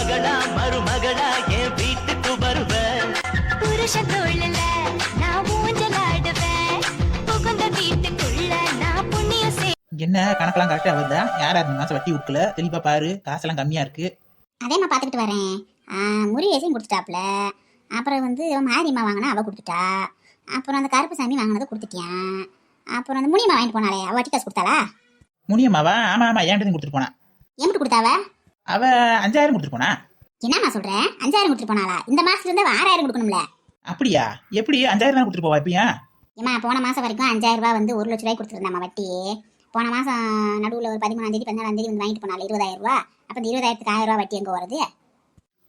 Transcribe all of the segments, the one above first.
மகளா மருமகளா என் வீட்டுக்கு வருவ புருஷன் தோழல நான் ஊஞ்சலாடுவேன். புகுந்த வீட்டுக்குள்ள நான் புண்ணியம் செய் என்ன கணக்கெல்லாம் கரெக்டாக வருதா? யாரா இந்த மாதம் வட்டி விற்கல தெளிவாக பாரு காசெல்லாம் கம்மியாக இருக்கு. அதேம்மா பார்த்துக்கிட்டு வரேன். ஆ, முருகேசையும் கொடுத்துட்டாப்புல. அப்புறம் வந்து மாரியம்மா வாங்கினா அவள் கொடுத்துட்டா. அப்புறம் அந்த கருப்பு சாமி வாங்கினதை கொடுத்துட்டியான் அப்புறம் அந்த முனியம்மா வாங்கிட்டு போனாலே அவள் வட்டி காசு கொடுத்தாளா? முனியம்மாவா? ஆமாம் ஆமாம் ஏன்ட்டு கொடுத்துட்டு போனா. எம்பிட்டு கொடுத்தாவ? அவ அஞ்சாயிரம் கொடுத்துட்டு போனா? என்னம்மா சொல்கிறேன் அஞ்சாயிரம் கொடுத்துட்டு போனாளா? இந்த மாசத்துல இருந்து ஆறாயிரம் கொடுக்கணும்ல? அப்படியா? எப்படி? அஞ்சாயிரம் தான் கொடுத்துட்டு போவா இப்பயா? ஏம்மா போன மாதம் வரைக்கும் அஞ்சாயிரம் ரூபாய் வந்து ஒரு லட்ச ரூபாய் கொடுத்துருந்தாம்மா வட்டி போன மாதம் நடுவில் ஒரு பதிமூணாம் தேதி பதினாலாம் தேதி வந்து வாங்கிட்டு போனால இருபதாயிரம் ரூபா அப்போ இந்த இருபதாயிரத்துக்கு ஆயிரம் ரூபாய் வட்டி எங்கே வருது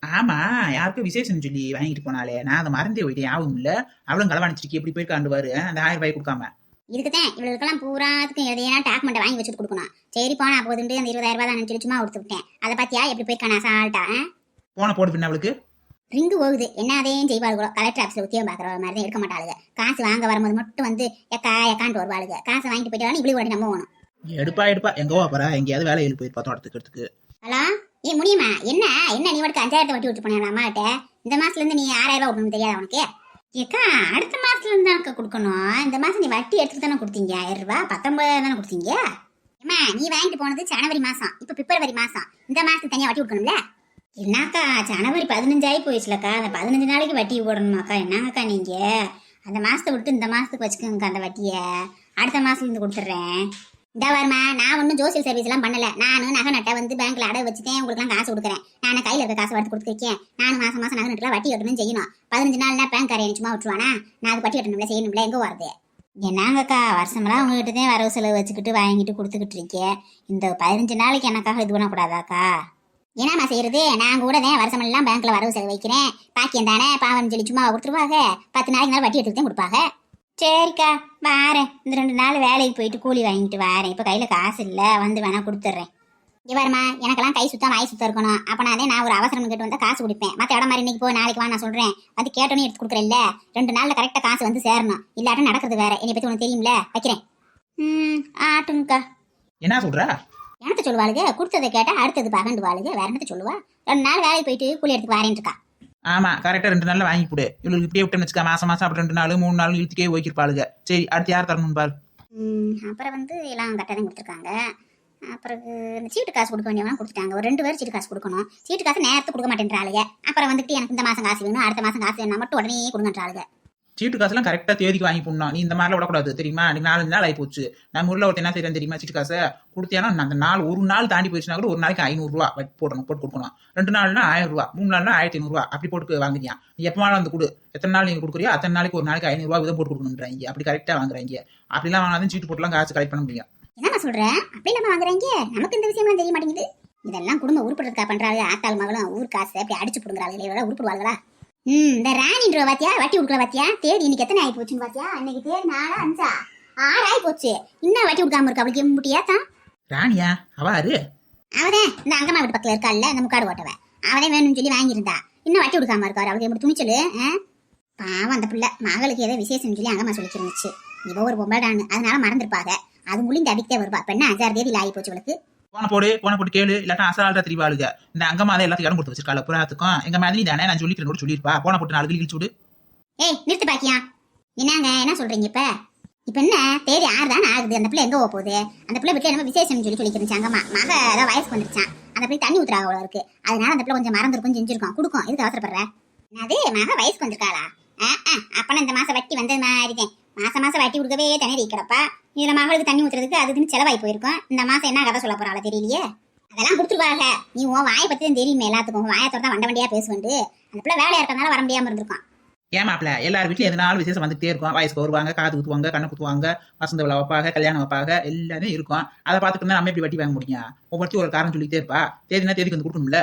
ஆமாம் யாருக்கும் விசேஷம் சொல்லி வாங்கிட்டு போனாலே நான் அதை மறந்தே போயிட்டேன். ஆகும் இல்லை? அவளும் களவாணிச்சிருக்கு எப்படி போயிருக்காண்டு பாரு அந்த ஆயிரம் ரூபாய் கொடுக்காம. இதுக்குதான் இவளுக்கெல்லாம் பூராத்துக்கும் எதையா டாக்குமெண்ட் வாங்கி வச்சுட்டு கொடுக்கணும். சரி போனா போதுண்டு அந்த இருபதாயிரம் ரூபாய் தான் நினைச்சு சும்மா கொடுத்து விட்டேன். அதை பார்த்தியா எப்படி போயிருக்கான அசால்ட்டா போன போடு பின்ன அவளுக்கு. ரிங்கு போகுது என்ன அதையும் செய்வாளுகளோ கலெக்டர் ஆஃபீஸில் உத்தியம் பார்க்குற மாதிரி தான் எடுக்க மாட்டாளுங்க காசு வாங்க வரும்போது மட்டும் வந்து எக்கா எக்கான்ட்டு வருவாளுங்க காசு வாங்கிட்டு போயிட்டு இப்படி உடனே நம்ம போகணும். எடுப்பா எடுப்பா. எங்க போறா? எங்கேயாவது வேலையில் போயிருப்பா தோட்டத்துக்கு எடுத்துக்கு ஹலோ? ஏ முடியுமா? என்ன? என்ன நீ உனக்கு அஞ்சாயிரத்தை வட்டி விட்டு போனேன் அம்மாட்ட இந்த மாசத்துல இருந்து நீ ஆறாயிரம் ரூபாய் விடணும் தெரியாதா உனக்கு? ஏக்கா அடுத்த மாசத்துல இருந்து தானக்கா கொடுக்கணும். இந்த மாசம் நீ வட்டி எடுத்துட்டு தானே கொடுத்தீங்க. ஆயிரம் ரூபாய் பத்தொன்பதாயிரம் தானே கொடுத்தீங்க. ஏமா நீ வாங்கிட்டு போனது ஜனவரி மாசம். இப்போ பிப்ரவரி மாசம். இந்த மாசத்துக்கு தனியா வட்டி கொடுக்கணும்ல? என்னக்கா ஜனவரி பதினஞ்சாயி போயிடுச்சுலக்கா. அந்த பதினஞ்சு நாளைக்கு வட்டி போடணுமாக்கா என்னங்கக்கா நீங்க? அந்த மாசத்தை விட்டு இந்த மாசத்துக்கு வச்சுக்கோங்கக்கா அந்த வட்டியை. அடுத்த மாசத்துல இருந்து கொடுத்துட்றேன். இந்த நான் ஒன்றும் ஜோசியல் சர்வீஸ் எல்லாம் பண்ணல. நானும் நகை நட்டை வந்து பேங்க்ல அடை வச்சுட்டேன் உங்களுக்குலாம் காசு கொடுக்குறேன். நான் கையில் இருக்க காசு எடுத்து கொடுத்துருக்கேன்? நானும் மாசம் மாசம் நகை நட்டுலாம் வட்டி கட்டணும் செய்யணும். பதினஞ்சு நாள்னா பேங்க் காரை சும்மா விட்டுருவானா? நான் அது வட்டி கட்டணும்ல செய்யணும்ல எங்கே வருது என்னங்கக்கா வருஷமெல்லாம் உங்ககிட்ட தான் வரவு செலவு வச்சுக்கிட்டு வாங்கிட்டு கொடுத்துக்கிட்டு இருக்கேன் இந்த பதினஞ்சு நாளைக்கு எனக்காக இது பண்ணக்கூடாதாக்கா? என்னம்மா செய்யறது? நான் கூட தான் வருஷமெல்லாம் பேங்க்ல வரவு செலவு வைக்கிறேன். பாக்கியம் தானே? பாவம் சொல்லி சும்மா கொடுத்துருவாங்க. பத்து நாளைக்கு நாள் வட்டி எடுத்துக்கிட்டே கொடுப்பாங்க. சரிக்கா வாரேன். இந்த ரெண்டு நாள் வேலைக்கு போயிட்டு கூலி வாங்கிட்டு வாரேன். இப்போ கையில் காசு இல்லை வந்து வேணா கொடுத்துட்றேன். இங்கே வரமா எனக்கெல்லாம் கை சுத்தம் வாய் சுத்தம் இருக்கணும். அப்போ நான் நான் ஒரு அவசரம் கேட்டு வந்தால் காசு கொடுப்பேன். மற்ற இடம் மாதிரி இன்னைக்கு போய் நாளைக்கு வா நான் சொல்கிறேன் வந்து கேட்டோன்னே எடுத்து கொடுக்குறேன்ல. ரெண்டு நாளில் கரெக்டாக காசு வந்து சேரணும். இல்லாட்டும் நடக்கிறது வேற. என்னை பற்றி உனக்கு தெரியும்ல? வைக்கிறேன். ம் ஆட்டுங்கக்கா. என்ன சொல்றா? என்னத்த சொல்லுவாளுங்க கொடுத்ததை கேட்டால் அடுத்தது பகண்டு வாளுங்க வேற என்னத்த சொல்லுவா? ரெண்டு நாள் வேலைக்கு போயிட்டு கூலி எடுத்து வாரேன் ஆமாம் ஆமா கரெக்டா ரெண்டு நாள்ல வாங்கி கொடு. இவளுக்கு இப்படியே விட்டேன்னு வச்சுக்கா மாசம் மாசம் அப்படி ரெண்டு நாள் மூணு நாள் இழுத்துக்கே ஓய்க்கிருப்பாளுங்க சரி அடுத்து யார் தரணும் பாரு. அப்புறம் வந்து எல்லாம் கரெக்டாக தான் கொடுத்துருக்காங்க. அப்புறம் இந்த சீட்டு காசு கொடுக்க வேண்டியவங்க கொடுத்துட்டாங்க. ஒரு ரெண்டு பேர் சீட்டு காசு கொடுக்கணும். சீட்டு காசு நேரத்துக்கு கொடுக்க மாட்டேன்றாளுங்க அப்புறம் வந்துட்டு எனக்கு இந்த மாதம் காசு வேணும் அடுத்த மாதம் காசு வேணும் மட்டும் உடனே கொடுங்கன்றாளுங்க சீட்டு காசுலாம் கரெக்டாக தேதிக்கு வாங்கி போடணும் நீ இந்த மாதிரிலாம் விடக்கூடாது தெரியுமா? நீ நாலஞ்சு நாள் ஆகி போச்சு. நம்ம ஊரில் ஒருத்தர் என்ன செய்யறேன் தெரியுமா சீட்டு காசை? கொடுத்தியானா அந்த நாள் ஒரு நாள் தாண்டி போயிடுச்சுனா கூட ஒரு நாளைக்கு ஐநூறுரூவா போடணும் போட்டு கொடுக்கணும். ரெண்டு நாள்னா ஆயிரம் ரூபா மூணு நாள்னா ஆயிரத்தி ஐநூறுரூவா அப்படி போட்டு வாங்குறியா நீ எப்போ வந்து கொடு. எத்தனை நாள் நீங்கள் கொடுக்குறியோ அத்தனை நாளைக்கு ஒரு நாளைக்கு ஐநூறுரூவா விதம் போட்டு கொடுக்கணுன்றாங்க அப்படி கரெக்டாக வாங்குறாங்க. அப்படிலாம் வாங்கினாலும் சீட்டு போட்டுலாம் காசு கலெக்ட் பண்ண முடியும். என்ன சொல்கிறேன் அப்படி நம்ம வாங்குறாங்க. நமக்கு இந்த விஷயம்லாம் தெரிய மாட்டேங்குது. இதெல்லாம் குடும்ப உருப்படுறதுக்கா பண்ணுறாங்க ஆத்தாள் மகளும் ஊர் காசு அப்படி அடிச்சு கொடுக்குறாங்க இவரோட உருப்படுவாங்களா ம் இந்த ராணின்ற பாத்தியா? வட்டி கொடுக்குற பாத்தியா? தேதி இன்னைக்கு எத்தனை ஆகி போச்சுன்னு பாத்தியா? இன்னைக்கு தேதி நாலு அஞ்சா? ஆறு ஆகி போச்சு. இன்னும் வட்டி கொடுக்காம இருக்கா? அவளுக்கு முட்டியா தான் ராணியா? அவாரு அவதே இந்த அங்கம்மா வீட்டு பக்கத்துல இருக்காள்ல இந்த முக்காடு ஓட்டவ. அவதே வேணும்னு சொல்லி வாங்கியிருந்தா. இன்னும் வட்டி கொடுக்காம இருக்காரு அவளுக்கு எப்படி துணிச்சலு? பாவம் அந்த பிள்ளை. மகளுக்கு ஏதோ விசேஷம் சொல்லி அங்கம்மா சொல்லிச்சிருந்துச்சு இவ ஒரு பொம்பளைடான்னு அதனால மறந்துருப்பாங்க அது முடிந்து அடிக்கே வருவா. பெண்ணு அஞ்சாறு தேதியில் ஆகி போச்சு அவளுக்கு போன போடு போன போட்டு கேளு இல்லாட்டா அசால்ட்டா திரிவாளுங்க இந்த அங்கமா தான் எல்லாத்துக்கும் இடம் கொடுத்து வச்சிருக்காள் புறாத்துக்கும் எங்க மாதிரி தானே நான் சொல்லிக்கிறேன் கூட சொல்லியிருப்பா. போன போட்டு நாலு கிழிச்சு விடு ஏய் நிறுத்து பாக்கியா என்னங்க என்ன சொல்றீங்க இப்ப? இப்ப என்ன? தேதி ஆறு தானே ஆகுது. அந்த பிள்ளை எங்க போக போகுது? அந்த பிள்ளை வீட்டுல என்ன விசேஷம் சொல்லி சொல்லிக்கிறேன் அங்கம்மா. மக ஏதோ வயசுக்கு வந்துருச்சான் அந்த பிள்ளை தண்ணி ஊத்துறாங்க அவ்வளோ இருக்கு. அதனால அந்த பிள்ளை கொஞ்சம் மறந்துருக்கும் செஞ்சிருக்கோம். கொடுக்கும். எதுக்கு அவசரப்படுற? அது மக வயசுக்கு வந்திருக்காளா? ஆ அப்பனா இந்த மாசம் வட்டி வந்தது மாதிரி தான் மாசம் மாசம் வட்டி கொடுக்கவே தண்ணி கிடப்பா. இதுல மகளுக்கு தண்ணி ஊத்துறதுக்கு அது இதுன்னு போயிருக்கும். இந்த மாசம் என்ன கதை சொல்ல போறாள தெரியலையே. அதெல்லாம் கொடுத்துருவாங்க. நீ உன் வாயை பத்தி தான் தெரியுமே எல்லாத்துக்கும். உன் வாயை திறந்தா வண்ட வண்டியா பேசுவண்டு அந்த பிள்ளை வேலையா இருக்கறனால வர முடியாம இருந்திருக்கும். ஏமாப்ல எல்லார் வீட்லயும் எதனாலும் விசேஷம் வந்துட்டே இருக்கும். வயசுக்கு வருவாங்க காது குத்துவாங்க கண்ணு குத்துவாங்க வசந்த விழா வைப்பாக கல்யாணம் வைப்பாக எல்லாமே இருக்கும். அதை பார்த்துட்டு நம்ம எப்படி வட்டி வாங்க முடியும்? ஒவ்வொருத்தையும் ஒரு காரணம் சொல்லிட்டே இருப்பா. தேதினா தேதிக்கு வந்து கொடுக்கணும்ல.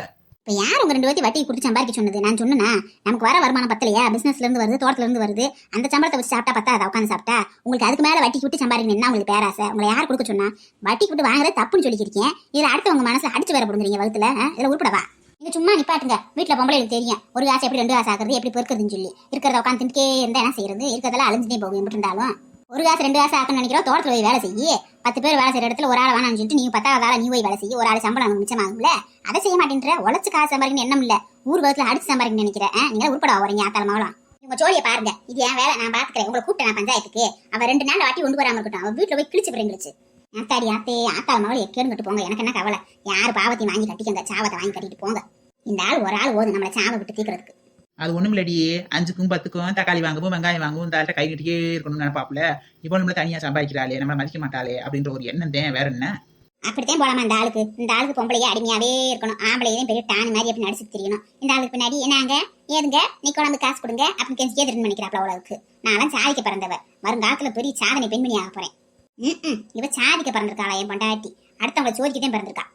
இப்போ யார் உங்க ரெண்டு பேர்த்தி வட்டி கொடுத்து சம்பாதிக்க சொன்னது? நான் சொன்னேனா? நமக்கு வர வருமானம் பத்தலையா? பிசினஸ்ல இருந்து வருது தோட்டத்துல இருந்து வருது. அந்த சம்பளத்தை வச்சு சாப்பிட்டா பத்தா அதை உட்காந்து சாப்பிட்டா? உங்களுக்கு அதுக்கு மேல வட்டி விட்டு சம்பாதிக்கணும் உங்களுக்கு பேராசை? உங்களை யார் கொடுக்க சொன்னா? வட்டி விட்டு வாங்குறது தப்புன்னு சொல்லிக்கிறீங்க இதுல அடுத்து உங்க மனசுல அடிச்சு வேற போடுங்கிறீங்க வகுத்துல இதுல உருப்படவா நீங்க சும்மா நிப்பாட்டுங்க. வீட்டுல பொம்பளை தெரியும். ஒரு காசு எப்படி ரெண்டு காசு ஆகுறது எப்படி பெருக்குறதுன்னு சொல்லி. இருக்கிறத உட்காந்து தின்னுக்கே இருந்தா என்ன செய்யறது? இருக்கிறதெல்லாம் அழிஞ்சுட்டே போகும் எப்படி இருந்தாலும். ஒரு காசு ரெண்டு காசு ஆக்கணும்னு நினைக்கிறோம். தோட்டத்தில் போய் வேலை செய்யி. பத்து பேர் வேலை செய்கிற இடத்துல ஒரு ஆள் வேணாம்னு சொல்லிட்டு நீ பத்தாவது வேலை நீ போய் வேலை செய்யி. ஒரு ஆள் சம்பளம் உனக்கு மிச்சமாகும்ல அதை செய்ய மாட்டேன்ற. உழைச்சு காசு சம்பாதிக்கணும் எண்ணம் இல்லை. ஊர் பக்கத்துல அடிச்சு சம்பாதிக்கணும்னு நினைக்கிறேன் நீங்கள் நீங்க உருப்படா வரீங்க ஆத்தால மகளாம் உங்க ஜோலியை பாருங்க. இது என் வேலை நான் பாத்துக்கிறேன். உங்களை கூப்பிட்டேன் நான் பஞ்சாயத்துக்கு. அவன் ரெண்டு நாள் வாட்டி ஒன்று வராமல் இருக்கட்டும். அவன் வீட்டில் போய் கிழிச்சு போறீங்களுச்சு ஆத்தாடி ஆத்தே ஆத்தால மகள் எக்கேன்னு கட்டு போங்க. எனக்கு என்ன கவலை? யார் பாவத்தையும் வாங்கி கட்டிக்கங்க சாவத்தை வாங்கி கட்டிட்டு போங்க. இந்த ஆள் ஒரு ஆள் ஓது நம்மளை சாவை விட்டு தீக்கிறதுக்கு. அது ஒண்ணும் இல்லடியே அஞ்சுக்கும் பத்துக்கும் தக்காளி வாங்கவும் வெங்காயம் வாங்கவும் இந்த ஆள்கிட்ட கை கட்டியே இருக்கணும்னு நினைப்பாப்புல. இப்போ நம்மள தனியா சம்பாதிக்கிறாளே நம்மள மதிக்க மாட்டாளே அப்படின்ற ஒரு எண்ணம் தான். வேற என்ன? அப்படித்தான் போலாமா இந்த ஆளுக்கு? இந்த ஆளுக்கு பொம்பளையே அடிமையாவே இருக்கணும். ஆம்பளையும் பெரிய டான் மாதிரி எப்படி நடிச்சு தெரியணும். இந்த ஆளுக்கு பின்னாடி என்னங்க? ஏதுங்க? நீ கொண்டாந்து காசு கொடுங்க அப்படின்னு கெஞ்சி திரும்ப பண்ணிக்கிறாப்ல அவ்வளவுக்கு நான்லாம் சாதிக்க பிறந்தவ. வருங்காலத்துல பெரிய சாதனை பெண்மணி ஆக போறேன். ம் இவ சாதிக்க பிறந்திருக்காளா என் பொண்டாட்டி. அடுத்தவங்களை சோதிக்கதான் பிறந்திருக்கா.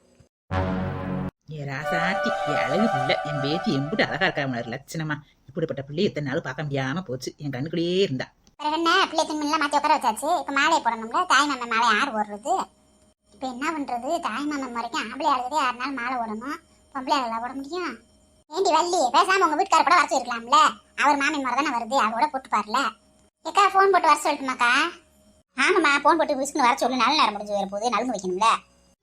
ராசாத்தி அழகு பிள்ளை. என் பேத்தி எம்பிட்டு அழகா இருக்கா உணர் லட்சணமா. இப்படிப்பட்ட பிள்ளை எத்தனை நாள் பார்க்க முடியாம போச்சு. என் கண்ணுக்குள்ளேயே இருந்தா. என்ன? பிள்ளை தின்மெல்லாம் மாற்றி உட்கார வச்சாச்சு. இப்போ மாலையை போடணும்ல? தாய் மாமன் மாலை யார் ஓடுறது? இப்போ என்ன பண்ணுறது தாய் மாமன் வரைக்கும் ஆம்பளை ஆளுதே ஆறு நாள் மாலை ஓடணும். பொம்பளை ஆளுல ஓட முடியும்? ஏண்டி வள்ளி? பேசாம உங்க வீட்டுக்கார கூட வர சொல்லிருக்கலாம்ல? அவர் மாமன் மாதிரி தானே வருது. அவரோட போட்டு பாருல. ஏக்கா ஃபோன் போட்டு வர சொல்லட்டுமாக்கா? ஆமாம்மா ஃபோன் போட்டு விசுக்குன்னு வர சொல்லு. நல்ல நேரம் முடிஞ்சு வர போது நலுங்கு வைக்கணும்ல.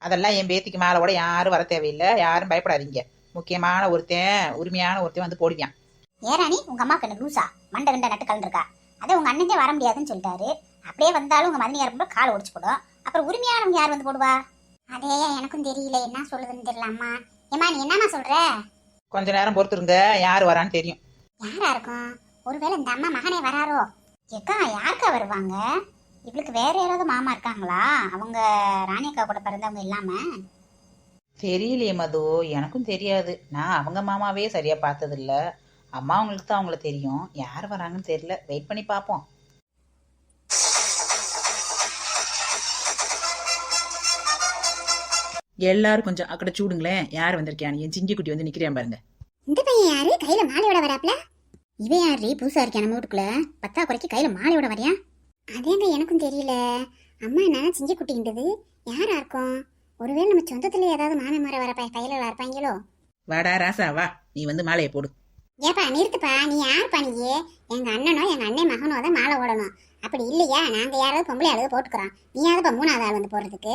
அதெல்லாம் என் பேத்திக்கு மேல கூட யாரும் வர தேவையில்லை. யாரும் பயப்படாதீங்க. முக்கியமான ஒருத்தன் உரிமையான ஒருத்தன் வந்து போடுவான். ஏராணி உங்க அம்மாவுக்கு என்ன லூசா? மண்டை கண்ட நட்டு கலந்துருக்கா? அதே உங்க அண்ணனே வர முடியாதுன்னு சொல்லிட்டாரு. அப்படியே வந்தாலும் உங்க மதனியார் கூட கால் ஒடிச்சு போடும். அப்புறம் உரிமையானவங்க யார் வந்து போடுவா? அதே எனக்கும் தெரியல. என்ன சொல்லுதுன்னு தெரியல அம்மா. ஏமா நீ என்னம்மா சொல்ற? கொஞ்ச நேரம் பொறுத்துருங்க. யார் வரான்னு தெரியும். யாரா இருக்கும்? ஒருவேளை இந்த அம்மா மகனே வராரோ? ஏக்கா யாருக்கா வருவாங்க? இவளுக்கு வேற யாராவது மாமா இருக்காங்களா? அவங்க ராணி அக்கா கூட பிறந்தவங்க இல்லாம? தெரியலையே மது எனக்கும் தெரியாது. நான் அவங்க மாமாவே சரியா பார்த்தது இல்ல அம்மா அவங்களுக்கு தான் அவங்கள தெரியும். யார் வராங்கன்னு தெரியல. வெயிட் பண்ணி பார்ப்போம். எல்லாரும் கொஞ்சம் அக்கட சூடுங்களேன். யார் வந்திருக்கான் என் சிங்கி குட்டி வந்து நிக்கிறேன் பாருங்க. இந்த பையன் யாரு? கையில மாலையோட வராப்ல இவன் யாரு? புதுசா இருக்கேன் நம்ம வீட்டுக்குள்ள? பத்தா குறைக்கு கையில மாலையோட வரையா? அதேங்க எனக்கும் தெரியல. அம்மா என்ன சிங்க குட்டின்றது யாரா இருக்கும்? ஒருவேளை நம்ம சொந்தத்துல ஏதாவது மாமே முறை வர பை- கையில இருப்பாங்களோ? வாடா ராசா வா. நீ வந்து மாலையை போடு. ஏப்பா நிறுத்துப்பா. நீ யாருப்பா நீ? எங்க அண்ணனோ எங்க அண்ணன் மகனோ தான் மாலை ஓடணும். அப்படி இல்லையா? நாங்க யாராவது பொம்பளை அளவு போட்டுக்கிறோம். நீ யாருப்பா மூணாவது ஆள் வந்து போடுறதுக்கு?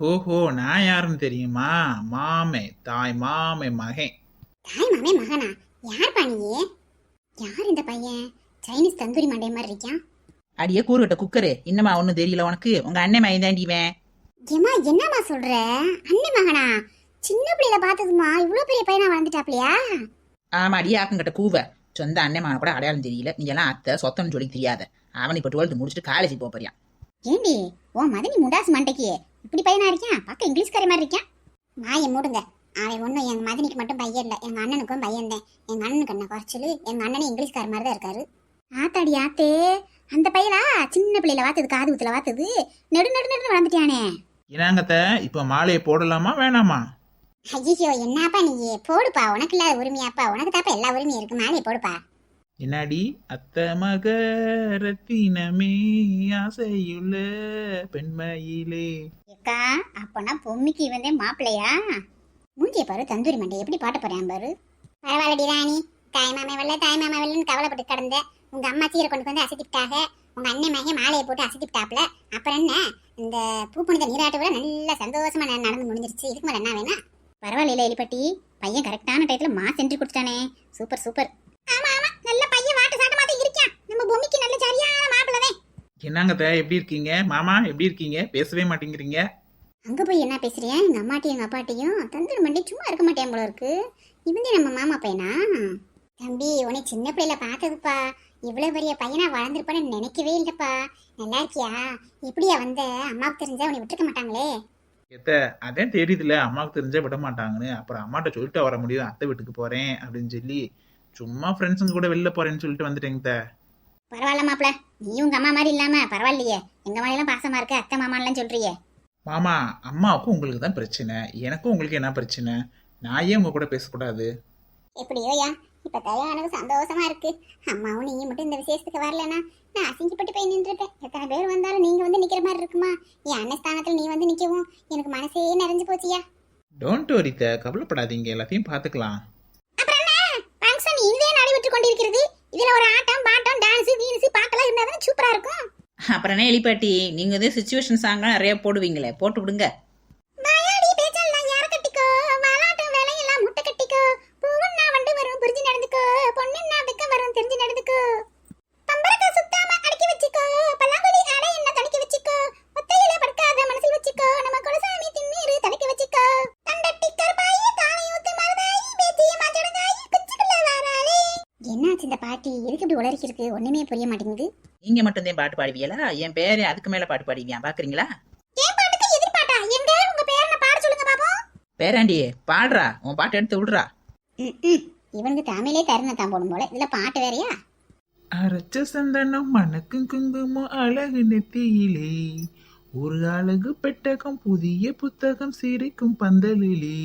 ஓஹோ நான் யாருன்னு தெரியுமா? மாமே தாய் மாமே மகன் தாய் மாமே மகனா? யாருப்பா நீ? யார் இந்த பையன்? சைனீஸ் தந்தூரி மண்டை மாதிரி இருக்கான் அடியே கூறுகட்ட குக்கரு. இன்னமா ஒன்றும் தெரியல உனக்கு? உங்க அண்ணன் மயன் தாண்டிவேன் ஏமா என்னம்மா சொல்ற? அண்ணன் மகனா? சின்ன பிள்ளையில பார்த்ததுமா இவ்வளவு பெரிய பையனா வளர்ந்துட்டாப்லையா? ஆமா அடியே ஆக்கங்கிட்ட கூவ. சொந்த அண்ணன் மகனை கூட அடையாளம் தெரியல. நீ எல்லாம் அத்தை சொத்தம்னு சொல்லி தெரியாத. அவன் இப்ப டுவெல்த் முடிச்சுட்டு காலேஜ் போக போறியான் ஏண்டி ஓ மதனி முண்டாசு மண்டைக்கு இப்படி பையனா இருக்கான் பார்க்க இங்கிலீஷ்காரி மாதிரி இருக்கான் வாயை மூடுங்க. அவன் ஒன்றும் எங்க மதனிக்கு மட்டும் பையன் இல்லை. எங்க அண்ணனுக்கும் பையன் தான் எங்க அண்ணனுக்கு என்ன குறைச்சலு? எங்க அண்ணனும் இங்கிலீஷ்கார மாதிரி தான் இருக்காரு. ஆத்தாடி ஆத்தே. அந்த பையலா சின்ன பிள்ளையில வாத்தது காது குத்துல வாத்தது. நெடு நெடு நெடு வளர்ந்துட்டானே இனாங்கத்த இப்ப மாலையை போடலாமா வேணாமா? ஐயோ என்னப்பா நீ? போடுப்பா உனக்கு இல்லாத உரிமையாப்பா. உனக்கு தாப்பா எல்லா உரிமையும் இருக்கு. மாலையை போடுப்பா. என்னாடி? அத்த மக ரத்தினமே ஆசையுள்ள பெண்மையிலே. ஏக்கா அப்பனா பொம்மிக்கு இவந்தே மாப்பிள்ளையா? மூஞ்சிய பாரு தந்தூரி மண்டை எப்படி பாட்டு போறேன் பாரு. பரவாயில்லடி ராணி. தாய் மாமே வரல தாய் மாமா வரலன்னு கவலைப்பட்டு கிடந்த உங்க அம்மா சீரை கொண்டு வந்து அசத்திட்டாக உங்க அண்ணன் மகன் மாலையை போட்டு அசத்திட்டாப்ல அப்புறம் என்ன? இந்த பூ புனித நீராட்டு விட நல்ல சந்தோஷமா நடந்து முடிஞ்சிருச்சு. இதுக்கு மேல என்ன வேணா பரவாயில்ல எலிப்பட்டி. பையன் கரெக்டான டயத்துல மா சென்று கொடுத்தானே சூப்பர் சூப்பர். ஆமா ஆமா. நல்ல பையன் வாட்டு சாட்டமா தான் இருக்கான். நம்ம பொம்மிக்கு நல்ல சரியான மாப்பிள்ளை என்னங்கத்த எப்படி இருக்கீங்க? மாமா எப்படி இருக்கீங்க? பேசவே மாட்டேங்கிறீங்க. அங்க போய் என்ன பேசுறியா? எங்க அம்மாட்டையும் எங்க அப்பாட்டையும் தந்துரு மண்டி சும்மா இருக்க மாட்டேன் போல இருக்கு. இவந்தே நம்ம மாமா பையனா? தம்பி உன்னை சின்ன பிள்ளையில பார்த்ததுப்பா. இவ்வளவு பெரிய பையனா வளர்ந்துருப்பான்னு நினைக்கவே இல்லப்பா. நல்லா இருக்கியா? எப்படியா வந்த? அம்மாவுக்கு தெரிஞ்சா உன்னை விட்டுருக்க மாட்டாங்களே. எத்த அதான் தெரியுதுல அம்மாவுக்கு தெரிஞ்சா விட மாட்டாங்கன்னு. அப்புறம் அம்மாட்ட சொல்லிட்டு வர முடியும். அத்தை வீட்டுக்கு போறேன் அப்படின்னு சொல்லி சும்மா ஃப்ரெண்ட்ஸுங்க கூட வெளில போறேன்னு சொல்லிட்டு வந்துட்டேங்க. பரவாயில்ல மாப்பிள நீ உங்க அம்மா மாதிரி இல்லாம பரவாயில்லையே. எங்க மேலாம் பாசமா இருக்க? அத்தை மாமான்லாம் சொல்றியே. மாமா அம்மாவுக்கும் உங்களுக்கு தான் பிரச்சனை. எனக்கும் உங்களுக்கு என்ன பிரச்சனை? நான் ஏன் உங்க கூட பேசக்கூடாது? எப்படியோயா இப்ப தயா எனக்கு சந்தோஷமா இருக்கு. அம்மாவும் நீங்க மட்டும் இந்த விசேஷத்துக்கு வரலனா நான் அசிங்கப்பட்டு போய் நின்றுட்டேன் எத்தனை பேர் வந்தாலும் நீங்க வந்து நிக்கிற மாதிரி இருக்குமா? என் அண்ணன் ஸ்தானத்துல நீ வந்து நிக்கவும் எனக்கு மனசே நிறைஞ்சு போச்சியா? டோன்ட் வரி த கவலைப்படாதீங்க. எல்லாத்தையும் பார்த்துக்கலாம். ஃபங்க்ஷன் இங்கே நடைபெற்று கொண்டிருக்கிறது. இதுல ஒரு ஆட்டம் பாட்டம் டான்ஸ் வீன்ஸ் பாட்டெல்லாம் இருந்தா தான் சூப்பரா இருக்கும். அப்புறம் என்ன எலிப்பாட்டி நீங்க வந்து சுச்சுவேஷன் சாங்லாம் நிறைய போடுவீங்களே. போட்டு விடுங்க. உளறிக்கி இருக்கு ஒண்ணுமே புரிய மாட்டேங்குது. நீங்க மட்டும்தான் பாட்டு பாடுவீங்களா? என் பேரே அதுக்கு மேல பாட்டு பாடுவியா பாக்குறீங்களா? ஏன் பாட்டுக்கு எதிர்பாட்டா எங்க உங்க பேர் என்ன பாட சொல்லுங்க பாப்போம். பேராண்டி பாடுறா. உன் பாட்டு எடுத்து விடுறா. இவனுக்கு தமிழே தருண தான் போடும் போல. இதுல பாட்டு வேறயா? அரைச்ச சந்தனம் மணக்கும் குங்குமம் அழகு நெத்தியிலே. ஒரு அழகு பெட்டகம் புதிய புத்தகம் சிரிக்கும் பந்தலிலே.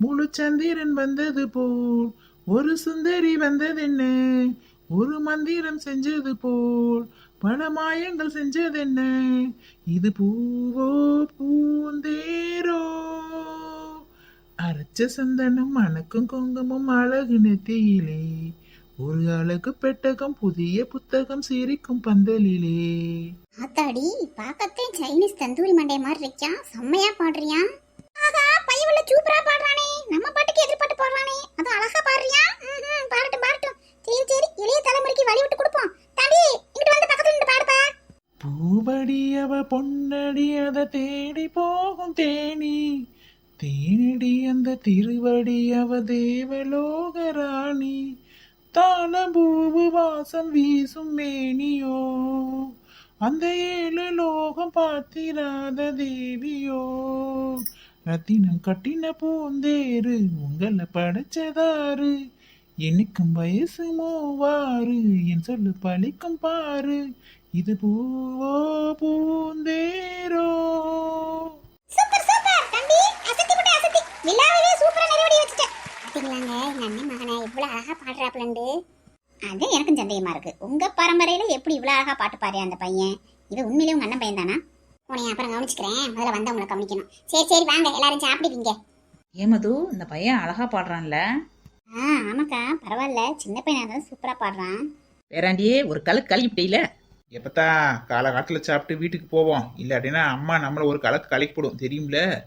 முழு சந்திரன் வந்தது போல் ஒரு சுந்தரி வந்ததென்ன? ஒரு மந்திரம் செஞ்சது போல் பல மாயங்கள் செஞ்சதென்ன? இது பூவோ பூந்தேரோ? அரைச்ச சந்தனம் மணக்கும் குங்குமம் அழகு நெத்தியிலே ஒரு அழகு பெட்டகம் புதிய புத்தகம் சிரிக்கும் பந்தலிலே. ஆத்தாடி பாக்கத்தே சைனீஸ் தந்தூரி மண்டே மாதிரி இருக்கியா? செம்மையா பாடுறியா? ஆகா பையவுல சூப்பரா பாடுறானே. நம்ம பாட்டுக்கு எதிர்பாட்டு பாடுறானே. அது அழகா பாடுறியா? ம்ஹும், பாடட்டும் பாடட்டும் சரி சரி இளைய தலைமுறைக்கு வழி விட்டு கொடுப்போம் தம்பி இங்கிட்டு வந்து பக்கத்துல நின்று பாடுப்பா பூபடி அவ பொன்னடி அதை தேடி போகும் தேனி. தேனடி அந்த திருவடி அவ தேவலோக ராணி தாளம்பூவு வாசம் வீசும் மேனியோ. அந்த ஏழு லோகம் பார்த்திராத தேவியோ. ரத்தினம் கட்டின பூந்தேரு உங்களை படைச்சதாரு எனக்கும் வயசு மூவாறு என் சொல்லு பழிக்கும் பாரு இது பூவோ பூந்தேரோ. Super super. தம்பி அசத்தி போட்டு அசத்தி. விழாவே சூப்பரா நிறைவடி வச்சுட்டேன். பாத்தீங்களாங்க எங்க அண்ணன் மகனை எவ்வளவு அழகா பாடுறாப்லண்டு அது எனக்கும் சந்தேகமா இருக்கு. உங்க பரம்பரையில எப்படி இவ்வளவு அழகா பாட்டு பாரு அந்த பையன்? இது உண்மையிலேயே உங்க அண்ணன் பையன் தானா உன்னை அப்புறம் கவனிச்சுக்கிறேன். முதல்ல வந்தவங்களை கவனிக்கணும். சரி சரி வாங்க. எல்லாரும் சாப்பிடுவீங்க. ஏமது இந்த பையன் அழகா பாடுறான்ல. ஆ ஆமாக்கா. பரவாயில்ல. சின்ன பையனா இருந்தாலும் சூப்பரா பாடுறான். பேராண்டியே ஒரு கலக்கு கலக்கிவிட்டீல எப்பத்தா காலகாலத்தில் சாப்பிட்டு வீட்டுக்கு போவோம்? இல்லாட்டினா அம்மா நம்மளை ஒரு கலக்கு கலக்கி போடும். தெரியும்ல?